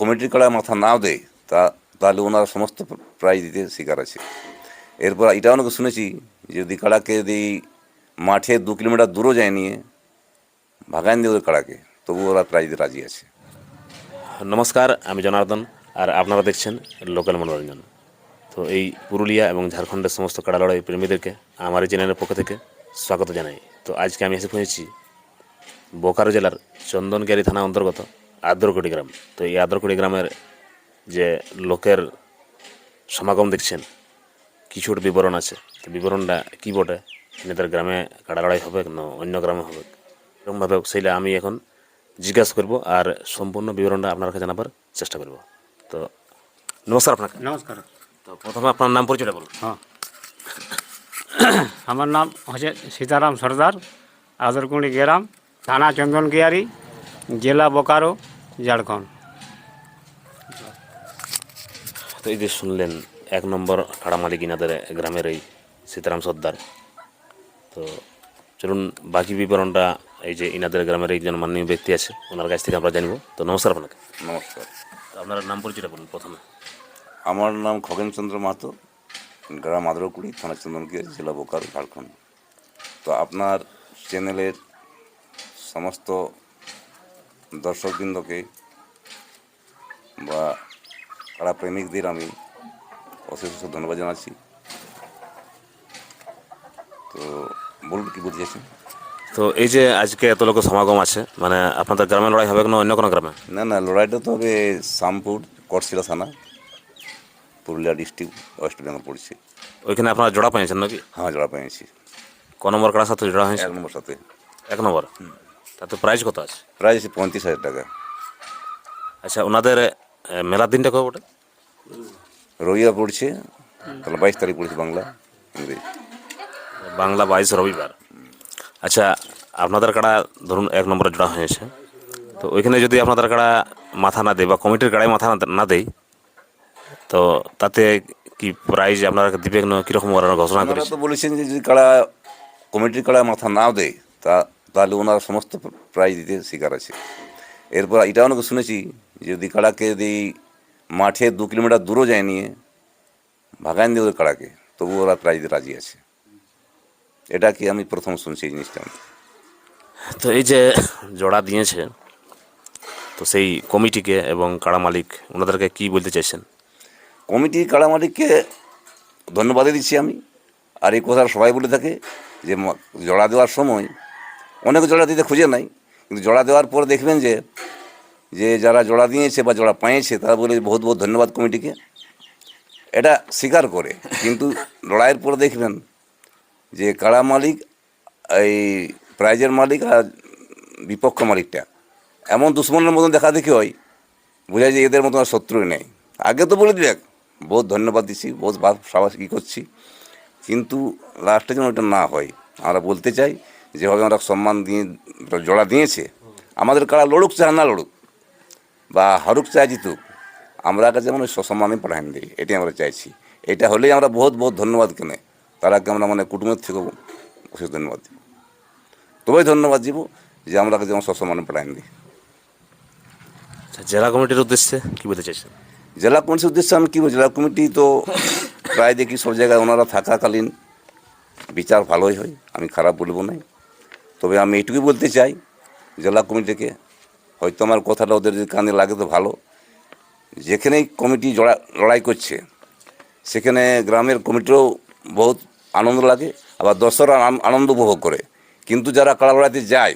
কমিটির কাড়া মাথা নাও দেয় তা, তাহলে ওনারা সমস্ত প্রাইজ দিতে শিকার আছে। এরপর এটাও নাকি শুনেছি যে যদি কাড়াকে যদি মাঠে দু কিলোমিটার দূরও যায় নিয়ে ভাগান দিয়ে ওদের কাড়াকে তবু ওরা প্রাইজ দিতে রাজি আছে। নমস্কার, আমি জনার্দন, আর আপনারা দেখছেন লোকাল মনোরঞ্জন। তো এই পুরুলিয়া এবং ঝাড়খণ্ডের সমস্ত কাড়া লড়াই প্রেমীদেরকে, আমার এই চ্যানেলের পক্ষ থেকে স্বাগত জানাই। তো আজকে আমি এসে পৌঁছেছি বোকারো জেলার চন্দনকারী থানা অন্তর্গত আদ্রকুড়ি গ্রাম। তো এই আদ্রকুড়ি গ্রামের যে লোকের সমাগম দেখছেন কিছুর বিবরণ আছে। তো বিবরণটা কী বটে? এদের গ্রামে কাড়া লড়াই হবে না অন্য গ্রামে হবে? এরকমভাবে সেইটা আমি এখন জিজ্ঞাসা করব আর সম্পূর্ণ বিবরণটা আপনার কাছে জানাবার চেষ্টা করব। তো নমস্কার আপনাকে। নমস্কার। তো প্রথমে আপনার নাম পরিচয়টা বলুন। হ্যাঁ। আমার নাম হচ্ছে সীতারাম সর্দার আদরকুঁড়ি গ্রাম থানা চন্দন চন্দনকিয়ারি জেলা বোকারো। ঝাড়খণ্ড। তো এই যে শুনলেন এক নম্বর কাড়া মালিক ইনাদের গ্রামের এই সীতারাম সর্দার। তো চলুন বাকি বিবরণটা এই যে ইনাদের গ্রামের একজন মাননীয় ব্যক্তি আছে ওনার কাছ থেকে আমরা জানব। তো নমস্কার আপনাকে। নমস্কার। তো আপনার নাম পরিচয়টা বলুন প্রথমে। আমার নাম খগেনচন্দ্র মাহাতো গ্রাম আদ্রকুড়ি থানা চন্দনকিয়া জেলা বোকার ঝাড়খণ্ড। তো আপনার চ্যানেলের সমস্ত দর্শকবৃন্দকে বা কারা প্রেমিকদের আমি অশেষ ধন্যবাদ জানাচ্ছি। তো বলুন কি বলতে চাইছেন? তো এই যে আজকে এত লোক সমাগম আছে মানে আপনাদের গ্রামে লড়াই হবে না অন্য কোনো গ্রামে? না না লড়াইটা তো হবে শামপুর কটশিলা থানা পুরুলিয়া ডিস্ট্রিক্ট ওয়েস্ট বেঙ্গল পড়ছে। ওইখানে আপনারা জোড়া পেয়েছেন নাকি? হ্যাঁ জোড়া পেয়েছি। ক নম্বর কাড়ার সাথে জোড়া হয়েছে? এক নম্বর সাথে। এক নম্বর? তাতে প্রাইস কত আছে? প্রায় পঁয়ত্রিশ হাজার টাকা। আচ্ছা ওনাদের মেলার দিনটা কবে ওটা রবিবার পড়ছে তাহলে বাইশ তারিখ পড়ছে বাংলা ইংরেজি। বাংলা বাইশ রবিবার। আচ্ছা আপনাদের কাড়া ধরুন এক নম্বরে জোড়া হয়েছে তো ওইখানে যদি আপনাদের কাড়া মাথা না দেয় বা কমিটির কাড়ায় মাথা না- দেয় তো তাতে কি প্রাইজ আপনারা দিবে না কীরকম ঘোষণা করেছে? তো বলেছেন যে যদি কাড়া কমিটির কাড়া মাথা নাও দেয় তা তাহলে ওনারা সমস্ত প্রাইজ দিতে শিকার আছে। এরপর এটাও নাকি শুনেছি যে যদি কাড়াকে যদি মাঠে দু কিলোমিটার দূরও যায় নিয়ে ভাগান দিয়ে ওদের কাড়াকে তবু ওরা প্রাইজ দিতে রাজি আছে। এটা কি আমি প্রথম শুনছি এই জিনিসটা? তো এই যে জোড়া দিয়েছে তো সেই কমিটিকে এবং কাড়া মালিক ওনাদেরকে কি বলতে চাইছেন? কমিটি কাড়া মালিককে ধন্যবাদই দিচ্ছি আমি। আর এই কথা সবাই বলে থাকে যে জোড়া দেওয়ার সময় অনেক জোড়া দিতে খুঁজে নাই, কিন্তু জোড়া দেওয়ার পর দেখবেন যে যে যারা জোড়া দিয়েছে বা জোড়া পাইছে, তারা বলে বহুত বহুত ধন্যবাদ কমিটিকে। এটা স্বীকার করে, কিন্তু লড়াইয়ের পর দেখবেন যে কাড়া মালিক, এই প্রাইজের মালিক আর বিপক্ষ মালিকটা। এমন দুশ্মনের মতন দেখা দেখি হয়, বোঝা যায় এদের মতো আর শত্রুই নেই। আগে তো বলে দিলেক বহুত ধন্যবাদ দিচ্ছি বহুত সাবাস কী করছি, কিন্তু লাস্টে যেন ওটা না হয়। আমরা বলতে চাই যেভাবে আমরা সম্মান দিয়ে জোড়া দিয়েছে আমাদের কারা লড়ুক চায় না লড়ুক বা হারুক চায় জিতুক আমরা কাছে যেমন ওই সসম্মানে পাঠান দিই এটাই আমরা চাইছি। এটা হলেই আমরা বহুত বহুত ধন্যবাদ কেনে তারাকে আমরা মানে কুটুম্বের থেকেও অশেষ ধন্যবাদ দিব তবেই ধন্যবাদ দিব যে আমরা কাছে যেমন সসম্মানে পাঠান দিই। আচ্ছা জেলা কমিটির উদ্দেশ্যে কী বলতে চাইছেন? জেলা কমিটির উদ্দেশ্যে আমি কী বলছি জেলা কমিটি তো প্রায় দেখি সব জায়গায় ওনারা থাকাকালীন বিচার ভালোই হয় আমি খারাপ বলব নাই। তবে আমি এইটুকুই বলতে চাই, জেলা কমিটিকে, হয়তো আমার কথাটা ওদের যদি কানে লাগে তো ভালো। যেখানেই কমিটি জড়া, লড়াই করছে, সেখানে গ্রামের কমিটিরও বহুত আনন্দ লাগে, আবার দশরা আনন্দ উপভোগ করে। কিন্তু যারা কাড়া লড়াইতে যায়,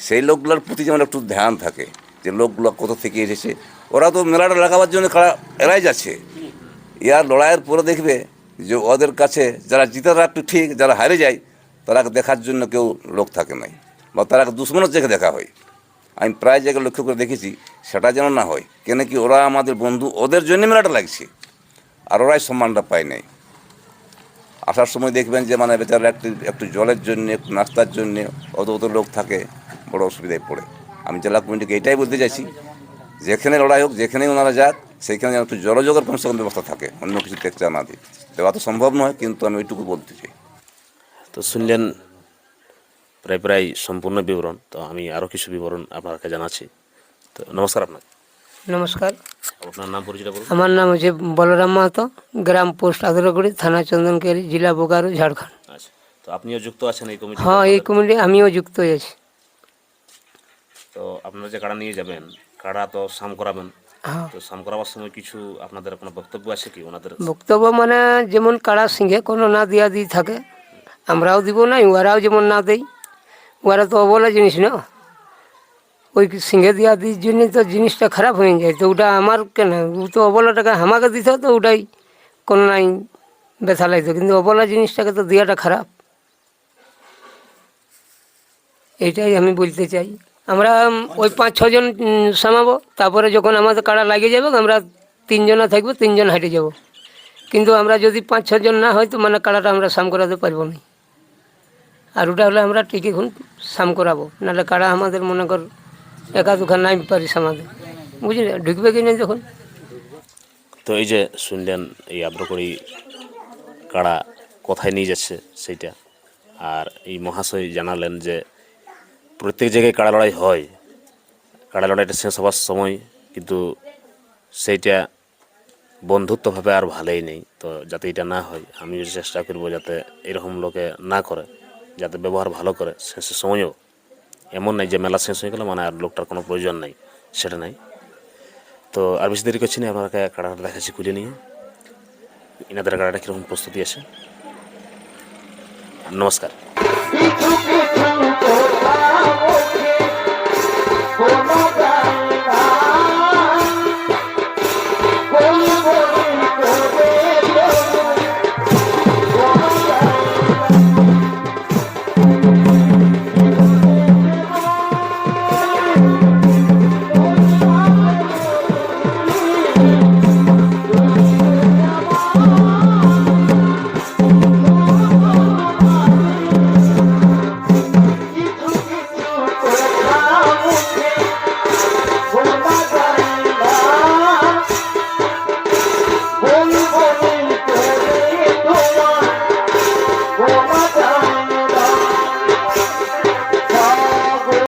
সেই লোকগুলোর প্রতি যেমন একটু ধ্যান থাকে, যে লোকগুলো কোথা থেকে এসেছে, ওরা তো মেলাটা লাগাবার জন্য কারা এরাই যাচ্ছে। ইয়ার লড়াইয়ের পরে দেখবে যে ওদের কাছে যারা জিতারা একটু ঠিক, যারা হারে যায় তারা দেখার জন্য কেউ লোক থাকে নাই। বা তারা দুশ্মনের চোখে দেখা হয়। আমি প্রায় জায়গায় লক্ষ্য করে দেখেছি, সেটা যেন না হয়। কেন কি ওরা আমাদের বন্ধু, ওদের জন্য মেলাটা লাগছে। আর ওরাই সম্মানটা পায় নাই। আসার সময় দেখবেন যে মানে বেচারা একটু একটু জলের জন্য, একটু নাস্তার জন্য অত অত লোক থাকে, বড় অসুবিধায় পড়ে। আমি জেলা কমিটিকে এটাই বলতে চাইছি, যেখানে লড়াই হোক, যেখানেই ওনারা যাক, সেইখানে একটু জলযোগের কমসে কম ব্যবস্থা থাকে, অন্য কিছু টেকচা না দিই দেওয়া তো সম্ভব নয়, কিন্তু আমি ওইটুকু বলতে চাই। তো শুনলেন প্রায় প্রায় সম্পূর্ণ বিবরণ তো আমি আরও কিছু বিবরণ আপনাকে জানাচ্ছি। তো নমস্কার আপনাকে নমস্কার। আপনার নাম পরিচয় করুন আমার নাম হচ্ছে বলরাম মাহাতো গ্রাম পোস্ট আদরগুড়ি থানা চন্দনকেরি জেলা বোকারো ঝাড়খণ্ড। আচ্ছা তো আপনিও যুক্ত আছেন এই কমিটি হ্যাঁ এই কমিটি আমিও যুক্ত হয়েছি তো আপনারা যে কাড়া নিয়ে যাবেন কাড়া তো সাম করাবেন। হ্যাঁ। তো সাম করাবার সময় কিছু আপনাদের কোনো বক্তব্য আছে কি? ওনাদের বক্তব্য মানে যেমন কাড়া সিংহে কোনো না দিয়া দিয়ে থাকে আমরাও দিব না ওরাও যেমন না দেই। ওরা তো অবলা জিনিস, না? ওই সিংহে দিয়া দির জন্য তো জিনিসটা খারাপ হয়ে যায়। তো ওটা আমার কেন? ও তো অবলা টাকা আমাকে দিত, তো ওটাই কোনো নাই ব্যথা লাগতো কিন্তু অবলা জিনিসটাকে তো দেওয়াটা খারাপ। এইটাই আমি বলতে চাই। আমরা ওই পাঁচ ছজন সামাবো। তারপরে যখন আমাদের কাড়া লাগিয়ে যাবে, আমরা তিনজনা থাকব, তিনজন হাঁটে যাব। কিন্তু আমরা যদি পাঁচ ছজন না হয়, তো মানে কাড়াটা আমরা সাম করাতে পারব না। আর ওটা হলে আমরা টিকিখন সাম করাবো। নাহলে কাড়া আমাদের মনে কর একা দুখান নাই পারিস আমাদের। বুঝলি? ঢুকবে কি না যখন? তো এই যে শুনলেন, এই আব্রকড়ি কাড়া কোথায় নিয়ে যাচ্ছে সেইটা। আর এই মহাশয় জানালেন যে প্রত্যেক জায়গায় কাড়া লড়াই হয়। কাড়া লড়াইটা শেষ হওয়ার সময় কিন্তু সেইটা বন্ধুত্বভাবে আর ভালোই নেই। তো যাতে এটা না হয়, আমিও চেষ্টা করব যাতে এরকম লোকে না করে। যাতে ব্যবহার ভালো করে শেষের সময়ও। এমন নাই যে মেলা শেষ হয়ে গেল মানে আর লোকটার কোনো প্রয়োজন নাই, সেটা নাই। তো আর বেশি দেরি করছি না, আপনাকে কাড়াটা দেখাচ্ছি খুলে নিয়ে। এনাদের কাড়াটা কীরকম প্রস্তুতি আছে? নমস্কার।